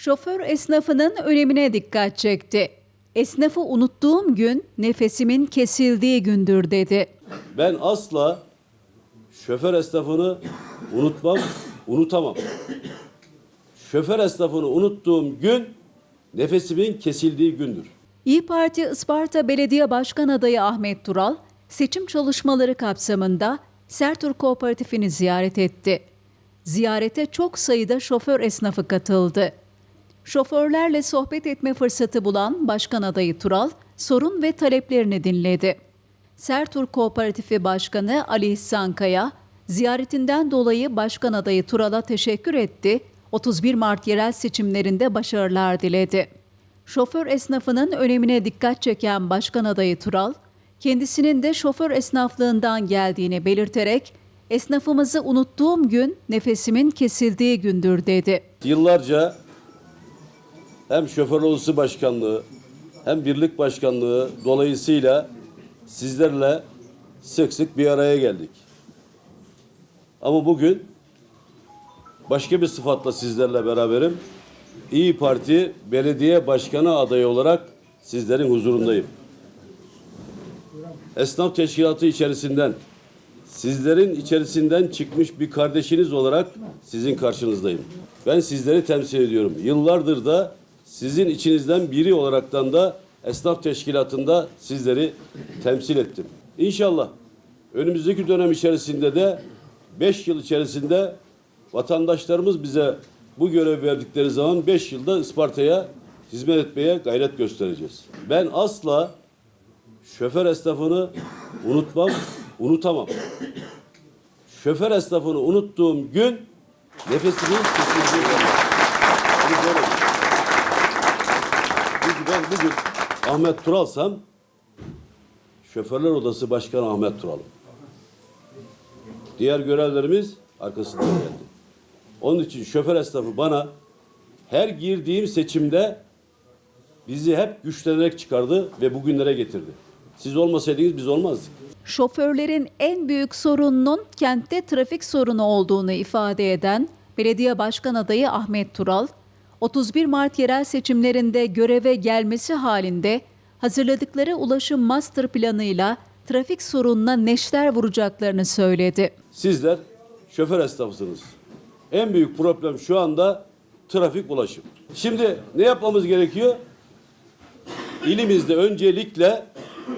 Şoför esnafının önemine dikkat çekti. Esnafı unuttuğum gün nefesimin kesildiği gündür dedi. Ben asla şoför esnafını unutmam, unutamam. Şoför esnafını unuttuğum gün nefesimin kesildiği gündür. İyi Parti Isparta Belediye Başkan Adayı Ahmet Tural, seçim çalışmaları kapsamında Sertur Kooperatifini ziyaret etti. Ziyarete çok sayıda şoför esnafı katıldı. Şoförlerle sohbet etme fırsatı bulan Başkan Adayı Tural, sorun ve taleplerini dinledi. Sertur Kooperatifi Başkanı Ali İhsan Kaya, ziyaretinden dolayı Başkan Adayı Tural'a teşekkür etti, 31 Mart yerel seçimlerinde başarılar diledi. Şoför esnafının önemine dikkat çeken Başkan Adayı Tural, kendisinin de şoför esnaflığından geldiğini belirterek, esnafımızı unuttuğum gün nefesimin kesildiği gündür dedi. Yıllarca hem şoför odası başkanlığı hem birlik başkanlığı dolayısıyla sizlerle sık sık bir araya geldik. Ama bugün başka bir sıfatla sizlerle beraberim. İyi Parti belediye başkanı adayı olarak sizlerin huzurundayım. Esnaf teşkilatı içerisinden sizlerin içerisinden çıkmış bir kardeşiniz olarak sizin karşınızdayım. Ben sizleri temsil ediyorum. Yıllardır da sizin içinizden biri olaraktan da esnaf teşkilatında sizleri temsil ettim. İnşallah önümüzdeki dönem içerisinde de 5 yıl içerisinde vatandaşlarımız bize bu görev verdikleri zaman 5 yılda Isparta'ya hizmet etmeye gayret göstereceğiz. Ben asla şoför esnafını unutmam, unutamam. Şoför esnafını unuttuğum gün nefesimin kesildiği zaman. Bunu böyle. Çünkü ben bugün Ahmet Tural'sam Şoförler Odası Başkanı Ahmet Tural'ım. Diğer görevlerimiz arkasından geldi. Onun için şoför esnafı bana her girdiğim seçimde bizi hep güçlenerek çıkardı ve bugünlere getirdi. Siz olmasaydınız biz olmazdık. Şoförlerin en büyük sorununun kentte trafik sorunu olduğunu ifade eden Belediye Başkan Adayı Ahmet Tural, 31 Mart yerel seçimlerinde göreve gelmesi halinde hazırladıkları ulaşım master planıyla trafik sorununa neşter vuracaklarını söyledi. Sizler şoför esnafısınız. En büyük problem şu anda trafik ulaşım. Şimdi ne yapmamız gerekiyor? İlimizde öncelikle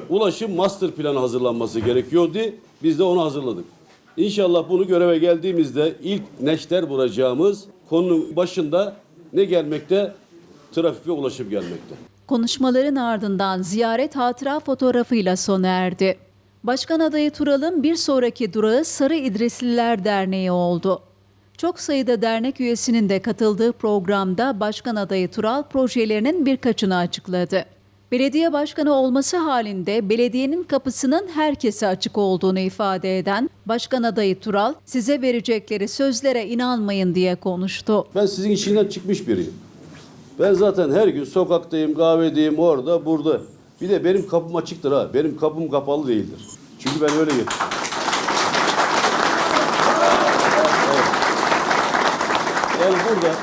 ulaşım master planı hazırlanması gerekiyordu. Biz de onu hazırladık. İnşallah bunu göreve geldiğimizde ilk neşter vuracağımız konunun başında ne gelmekte? Trafik ve ulaşım gelmekte. Konuşmaların ardından ziyaret hatıra fotoğrafıyla sona erdi. Başkan adayı Tural'ın bir sonraki durağı Sarı İdrisliler Derneği oldu. Çok sayıda dernek üyesinin de katıldığı programda Başkan adayı Tural projelerinin birkaçını açıkladı. Belediye başkanı olması halinde belediyenin kapısının herkese açık olduğunu ifade eden Başkan adayı Tural, size verecekleri sözlere inanmayın diye konuştu. Ben sizin içinden çıkmış biriyim. Ben zaten her gün sokaktayım, kahvedeyim, orada, burada. Bir de benim kapım açıktır ha. Benim kapım kapalı değildir. Çünkü ben öyle yetiştim. Evet. Yani burada,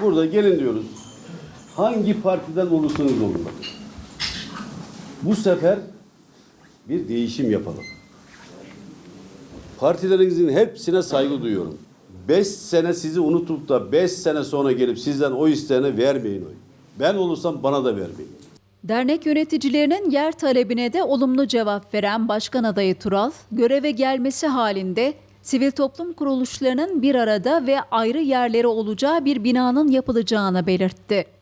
burada gelin diyoruz. Hangi partiden olursanız olun. Bu sefer bir değişim yapalım. Partilerinizin hepsine saygı duyuyorum. Beş sene sizi unutup da beş sene sonra gelip sizden o isteyene vermeyin oy. Ben olursam bana da vermeyin. Dernek yöneticilerinin yer talebine de olumlu cevap veren Başkan adayı Tural, göreve gelmesi halinde sivil toplum kuruluşlarının bir arada ve ayrı yerleri olacağı bir binanın yapılacağını belirtti.